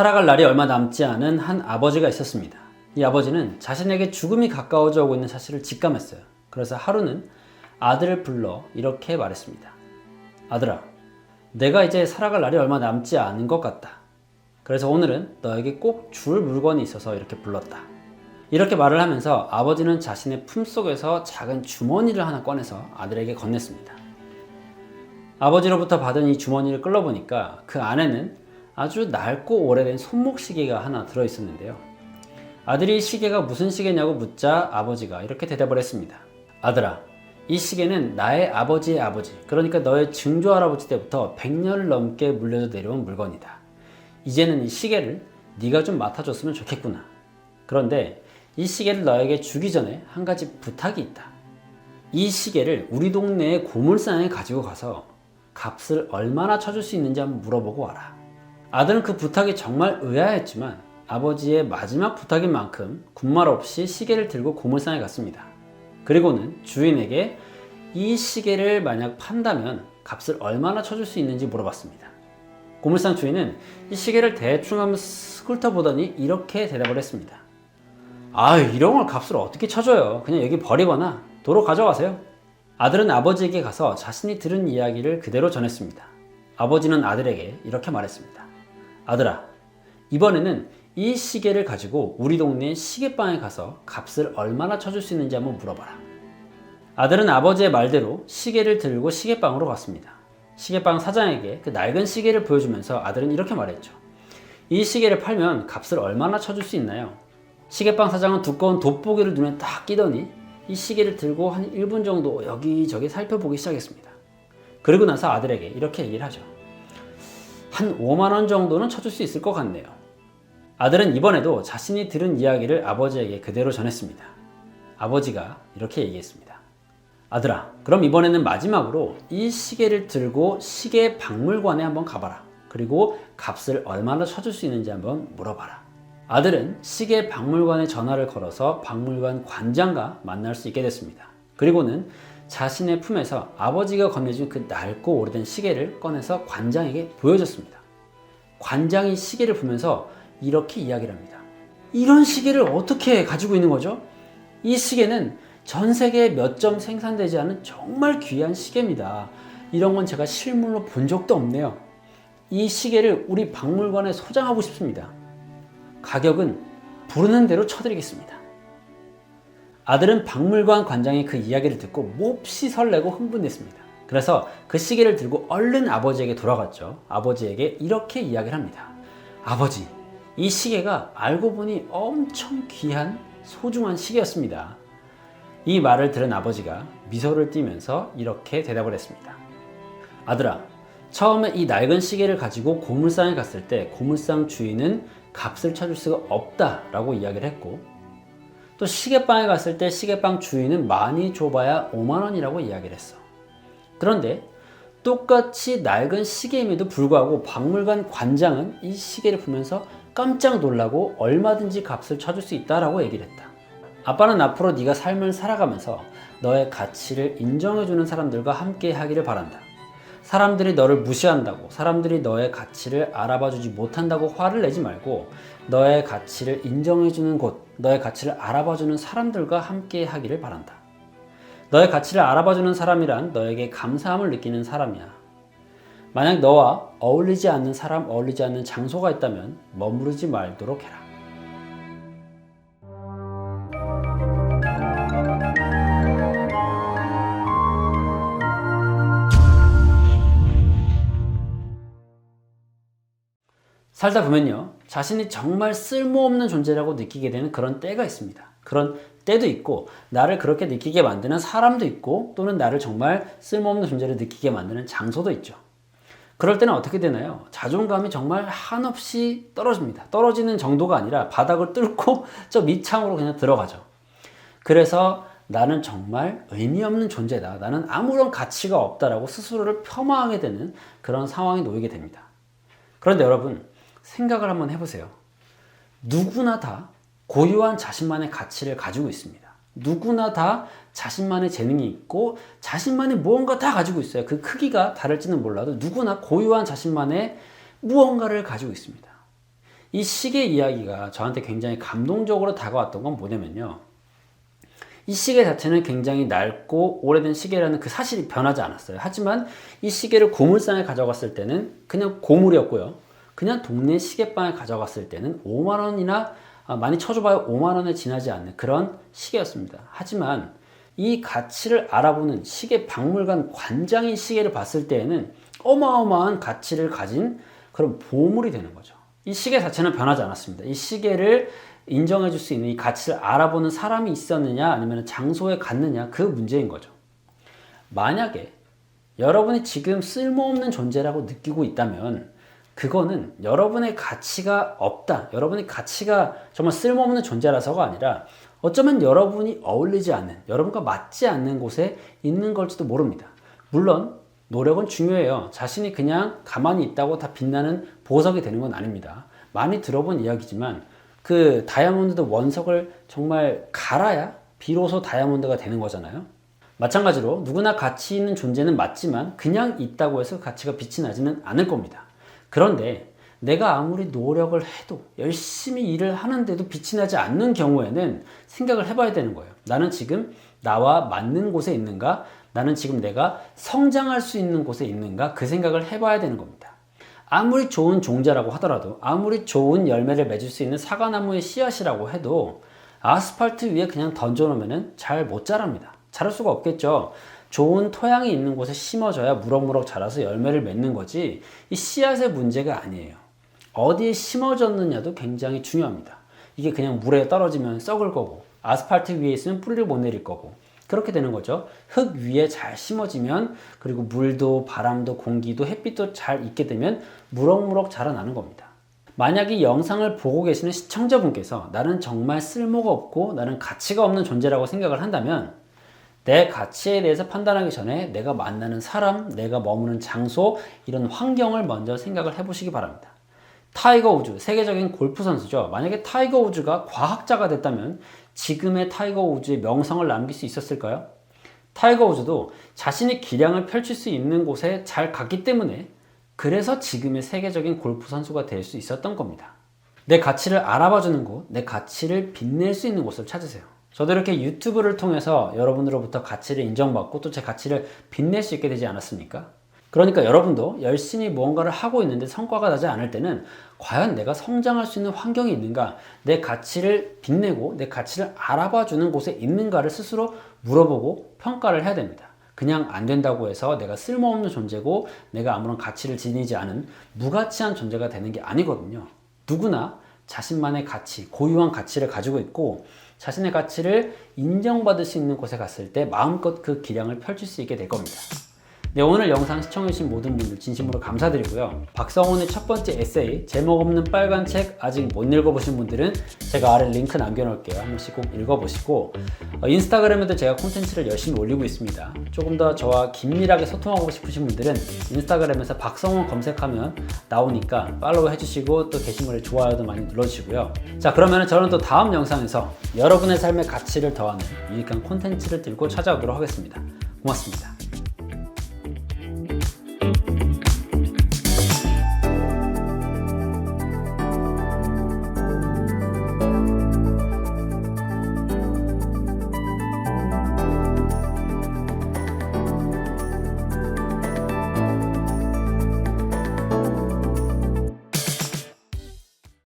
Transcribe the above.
살아갈 날이 얼마 남지 않은 한 아버지가 있었습니다. 이 아버지는 자신에게 죽음이 가까워져 오고 있는 사실을 직감했어요. 그래서 하루는 아들을 불러 이렇게 말했습니다. 아들아, 내가 이제 살아갈 날이 얼마 남지 않은 것 같다. 그래서 오늘은 너에게 꼭 줄 물건이 있어서 이렇게 불렀다. 이렇게 말을 하면서 아버지는 자신의 품속에서 작은 주머니를 하나 꺼내서 아들에게 건넸습니다. 아버지로부터 받은 이 주머니를 끌어보니까 그 안에는 아주 낡고 오래된 손목 시계가 하나 들어 있었는데요. 아들이 이 시계가 무슨 시계냐고 묻자 아버지가 이렇게 대답을 했습니다. 아들아, 이 시계는 나의 아버지의 아버지, 그러니까 너의 증조 할아버지 때부터 100년을 넘게 물려져 내려온 물건이다. 이제는 이 시계를 네가 좀 맡아줬으면 좋겠구나. 그런데 이 시계를 너에게 주기 전에 한 가지 부탁이 있다. 이 시계를 우리 동네의 고물상에 가지고 가서 값을 얼마나 쳐줄 수 있는지 한번 물어보고 와라. 아들은 그 부탁이 정말 의아했지만 아버지의 마지막 부탁인 만큼 군말 없이 시계를 들고 고물상에 갔습니다. 그리고는 주인에게 이 시계를 만약 판다면 값을 얼마나 쳐줄 수 있는지 물어봤습니다. 고물상 주인은 이 시계를 대충 한번 쓱 훑어보더니 이렇게 대답을 했습니다. 아, 이런 걸 값을 어떻게 쳐줘요? 그냥 여기 버리거나 도로 가져가세요. 아들은 아버지에게 가서 자신이 들은 이야기를 그대로 전했습니다. 아버지는 아들에게 이렇게 말했습니다. 아들아, 이번에는 이 시계를 가지고 우리 동네 시계방에 가서 값을 얼마나 쳐줄 수 있는지 한번 물어봐라. 아들은 아버지의 말대로 시계를 들고 시계방으로 갔습니다. 시계방 사장에게 그 낡은 시계를 보여주면서 아들은 이렇게 말했죠. 이 시계를 팔면 값을 얼마나 쳐줄 수 있나요? 시계방 사장은 두꺼운 돋보기를 눈에 딱 끼더니 이 시계를 들고 한 1분 정도 여기저기 살펴보기 시작했습니다. 그리고 나서 아들에게 이렇게 얘기를 하죠. 한 5만 원 정도는 쳐줄 수 있을 것 같네요. 아들은 이번에도 자신이 들은 이야기를 아버지에게 그대로 전했습니다. 아버지가 이렇게 얘기했습니다. 아들아, 그럼 이번에는 마지막으로 이 시계를 들고 시계 박물관에 한번 가봐라. 그리고 값을 얼마나 쳐줄 수 있는지 한번 물어봐라. 아들은 시계 박물관에 전화를 걸어서 박물관 관장과 만날 수 있게 됐습니다. 그리고는 자신의 품에서 아버지가 건네준 그 낡고 오래된 시계를 꺼내서 관장에게 보여줬습니다. 관장이 시계를 보면서 이렇게 이야기를 합니다. 이런 시계를 어떻게 가지고 있는 거죠? 이 시계는 전 세계에 몇 점 생산되지 않은 정말 귀한 시계입니다. 이런 건 제가 실물로 본 적도 없네요. 이 시계를 우리 박물관에 소장하고 싶습니다. 가격은 부르는 대로 쳐드리겠습니다. 아들은 박물관 관장의 그 이야기를 듣고 몹시 설레고 흥분했습니다. 그래서 그 시계를 들고 얼른 아버지에게 돌아갔죠. 아버지에게 이렇게 이야기를 합니다. 아버지, 이 시계가 알고 보니 엄청 귀한 소중한 시계였습니다. 이 말을 들은 아버지가 미소를 띠면서 이렇게 대답을 했습니다. 아들아, 처음에 이 낡은 시계를 가지고 고물상에 갔을 때 고물상 주인은 값을 쳐줄 수가 없다라고 이야기를 했고 또 시계방에 갔을 때 시계방 주인은 많이 줘봐야 5만 원이라고 이야기를 했어. 그런데 똑같이 낡은 시계임에도 불구하고 박물관 관장은 이 시계를 보면서 깜짝 놀라고 얼마든지 값을 쳐줄 수 있다라고 얘기를 했다. 아빠는 앞으로 네가 삶을 살아가면서 너의 가치를 인정해주는 사람들과 함께 하기를 바란다. 사람들이 너를 무시한다고, 사람들이 너의 가치를 알아봐 주지 못한다고 화를 내지 말고, 너의 가치를 인정해주는 곳, 너의 가치를 알아봐주는 사람들과 함께 하기를 바란다. 너의 가치를 알아봐주는 사람이란 너에게 감사함을 느끼는 사람이야. 만약 너와 어울리지 않는 사람, 어울리지 않는 장소가 있다면 머무르지 말도록 해라. 살다 보면요, 자신이 정말 쓸모없는 존재라고 느끼게 되는 그런 때가 있습니다. 그런 때도 있고, 나를 그렇게 느끼게 만드는 사람도 있고, 또는 나를 정말 쓸모없는 존재를 느끼게 만드는 장소도 있죠. 그럴 때는 어떻게 되나요? 자존감이 정말 한없이 떨어집니다. 떨어지는 정도가 아니라 바닥을 뚫고 저 밑창으로 그냥 들어가죠. 그래서 나는 정말 의미 없는 존재다. 나는 아무런 가치가 없다라고 스스로를 폄하하게 되는 그런 상황에 놓이게 됩니다. 그런데 여러분, 생각을 한번 해보세요. 누구나 다 고유한 자신만의 가치를 가지고 있습니다. 누구나 다 자신만의 재능이 있고 자신만의 무언가 다 가지고 있어요. 그 크기가 다를지는 몰라도 누구나 고유한 자신만의 무언가를 가지고 있습니다. 이 시계 이야기가 저한테 굉장히 감동적으로 다가왔던 건 뭐냐면요. 이 시계 자체는 굉장히 낡고 오래된 시계라는 그 사실이 변하지 않았어요. 하지만 이 시계를 고물상에 가져갔을 때는 그냥 고물이었고요. 그냥 동네 시계방에 가져갔을 때는 5만 원이나 아, 많이 쳐줘봐야 5만 원에 지나지 않는 그런 시계였습니다. 하지만 이 가치를 알아보는 시계 박물관 관장이 시계를 봤을 때에는 어마어마한 가치를 가진 그런 보물이 되는 거죠. 이 시계 자체는 변하지 않았습니다. 이 시계를 인정해 줄 수 있는 이 가치를 알아보는 사람이 있었느냐 아니면 장소에 갔느냐 그 문제인 거죠. 만약에 여러분이 지금 쓸모없는 존재라고 느끼고 있다면 그거는 여러분의 가치가 없다. 여러분의 가치가 정말 쓸모없는 존재라서가 아니라 어쩌면 여러분이 어울리지 않는, 여러분과 맞지 않는 곳에 있는 걸지도 모릅니다. 물론 노력은 중요해요. 자신이 그냥 가만히 있다고 다 빛나는 보석이 되는 건 아닙니다. 많이 들어본 이야기지만 그 다이아몬드 원석을 정말 갈아야 비로소 다이아몬드가 되는 거잖아요. 마찬가지로 누구나 가치 있는 존재는 맞지만 그냥 있다고 해서 가치가 빛이 나지는 않을 겁니다. 그런데 내가 아무리 노력을 해도 열심히 일을 하는데도 빛이 나지 않는 경우에는 생각을 해봐야 되는 거예요. 나는 지금 나와 맞는 곳에 있는가? 나는 지금 내가 성장할 수 있는 곳에 있는가? 그 생각을 해봐야 되는 겁니다. 아무리 좋은 종자라고 하더라도 아무리 좋은 열매를 맺을 수 있는 사과나무의 씨앗이라고 해도 아스팔트 위에 그냥 던져놓으면 잘 못 자랍니다. 자랄 수가 없겠죠. 좋은 토양이 있는 곳에 심어져야 무럭무럭 자라서 열매를 맺는 거지 이 씨앗의 문제가 아니에요. 어디에 심어졌느냐도 굉장히 중요합니다. 이게 그냥 물에 떨어지면 썩을 거고 아스팔트 위에 있으면 뿌리를 못 내릴 거고 그렇게 되는 거죠. 흙 위에 잘 심어지면 그리고 물도 바람도 공기도 햇빛도 잘 있게 되면 무럭무럭 자라나는 겁니다. 만약 이 영상을 보고 계시는 시청자분께서 나는 정말 쓸모가 없고 나는 가치가 없는 존재라고 생각을 한다면 내 가치에 대해서 판단하기 전에 내가 만나는 사람, 내가 머무는 장소, 이런 환경을 먼저 생각을 해보시기 바랍니다. 타이거 우즈, 세계적인 골프 선수죠. 만약에 타이거 우즈가 과학자가 됐다면 지금의 타이거 우즈의 명성을 남길 수 있었을까요? 타이거 우즈도 자신의 기량을 펼칠 수 있는 곳에 잘 갔기 때문에 그래서 지금의 세계적인 골프 선수가 될 수 있었던 겁니다. 내 가치를 알아봐 주는 곳, 내 가치를 빛낼 수 있는 곳을 찾으세요. 저도 이렇게 유튜브를 통해서 여러분으로부터 가치를 인정받고 또 제 가치를 빛낼 수 있게 되지 않았습니까? 그러니까 여러분도 열심히 무언가를 하고 있는데 성과가 나지 않을 때는 과연 내가 성장할 수 있는 환경이 있는가, 내 가치를 빛내고 내 가치를 알아봐 주는 곳에 있는가를 스스로 물어보고 평가를 해야 됩니다. 그냥 안 된다고 해서 내가 쓸모없는 존재고 내가 아무런 가치를 지니지 않은 무가치한 존재가 되는 게 아니거든요. 누구나 자신만의 가치, 고유한 가치를 가지고 있고 자신의 가치를 인정받을 수 있는 곳에 갔을 때 마음껏 그 기량을 펼칠 수 있게 될 겁니다. 네, 오늘 영상 시청해주신 모든 분들 진심으로 감사드리고요. 박성훈의 첫 번째 에세이, 제목 없는 빨간 책 아직 못 읽어보신 분들은 제가 아래 링크 남겨놓을게요. 한 번씩 꼭 읽어보시고, 어, 인스타그램에도 제가 콘텐츠를 열심히 올리고 있습니다. 조금 더 저와 긴밀하게 소통하고 싶으신 분들은 인스타그램에서 박성훈 검색하면 나오니까 팔로우 해주시고 또 게시물에 좋아요도 많이 눌러주시고요. 자, 그러면 저는 또 다음 영상에서 여러분의 삶의 가치를 더하는 유익한 콘텐츠를 들고 찾아오도록 하겠습니다. 고맙습니다.